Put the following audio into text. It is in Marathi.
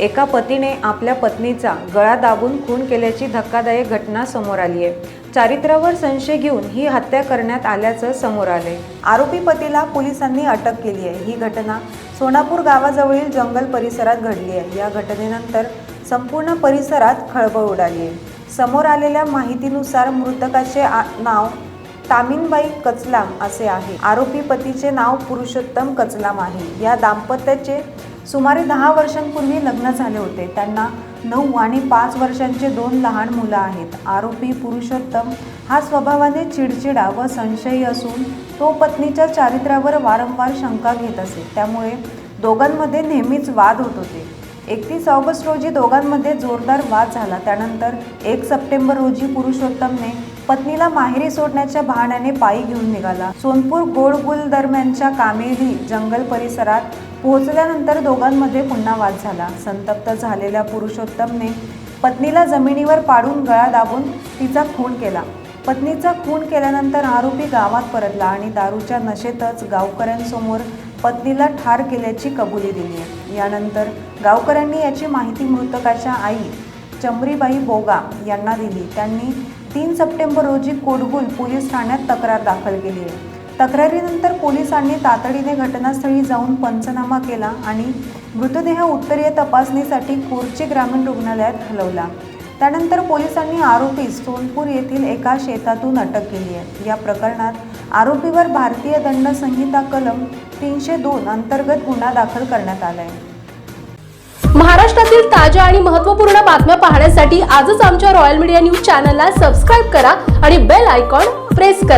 एका पतीने आपल्या पत्नीचा गळा दाबून खून केल्याची धक्कादायक घटना समोर आली आहे. चारित्र्यावर संशय घेऊन ही हत्या करण्यात आल्याचं समोर आले आरोपी पतीला पोलिसांनी अटक केली आहे. ही घटना सोनापूर गावाजवळील जंगल परिसरात घडली आहे. या घटनेनंतर संपूर्ण परिसरात खळबळ उडाली आहे. समोर आलेल्या माहितीनुसार मृतकाचे आ- नाव तामिनबाई कचलाम असे आहे. आरोपी पतीचे नाव पुरुषोत्तम कचलाम आहे. या दाम्पत्याचे सुमारे दहा वर्षांपूर्वी लग्न झाले होते. त्यांना नऊ आणि पाच वर्षांचे दोन लहान मुलं आहेत. आरोपी पुरुषोत्तम हा स्वभावाने चिडचिडा व संशयी असून तो पत्नीच्या चारित्र्यावर वारंवार शंका घेत असे. त्यामुळे दोघांमध्ये नेहमीच वाद होत होते. एकतीस ऑगस्ट रोजी दोघांमध्ये जोरदार वाद झाला. त्यानंतर एक सप्टेंबर रोजी पुरुषोत्तमने पत्नीला माहेरी सोडण्याच्या बहाण्याने पायी घेऊन निघाला. सोनपूर गोडगुल दरम्यानच्या कामेली जंगल परिसरात पोहोचल्यानंतर दोघांमध्ये पुन्हा वाद झाला. संतप्त झालेल्या पुरुषोत्तमने पत्नीला जमिनीवर पाडून गळा दाबून तिचा खून केला. पत्नीचा खून केल्यानंतर आरोपी गावात परतला आणि दारूच्या नशेतच गावकऱ्यांसमोर पत्नीला ठार केल्याची कबुली दिली. आहे यानंतर गावकऱ्यांनी याची माहिती मृतकाच्या आई चमरीबाई बोगा यांना दिली. त्यांनी तीन सप्टेंबर रोजी कोडगुल पोलीस ठाण्यात तक्रार दाखल केली. आहे तक्रारीनंतर पोलिसांनी तातडीने घटनास्थळी जाऊन पंचनामा केला आणि मृतदेह उत्तरीय तपासणीसाठी कोरची ग्रामीण रुग्णालयात हलवला. त्यानंतर पोलिसांनी आरोपी सोनपूर येथील एका शेतातून अटक केली आहे. या प्रकरणात आरोपीवर भारतीय दंड संहिता कलम तीनशे दोन अंतर्गत गुन्हा दाखल करण्यात आला आहे महाराष्ट्रातील ताज्या आणि महत्त्वपूर्ण बातम्या पाहण्यासाठी आजच आमच्या रॉयल मीडिया न्यूज चॅनलला सबस्क्राईब करा आणि बेल आयकॉन प्रेस करा.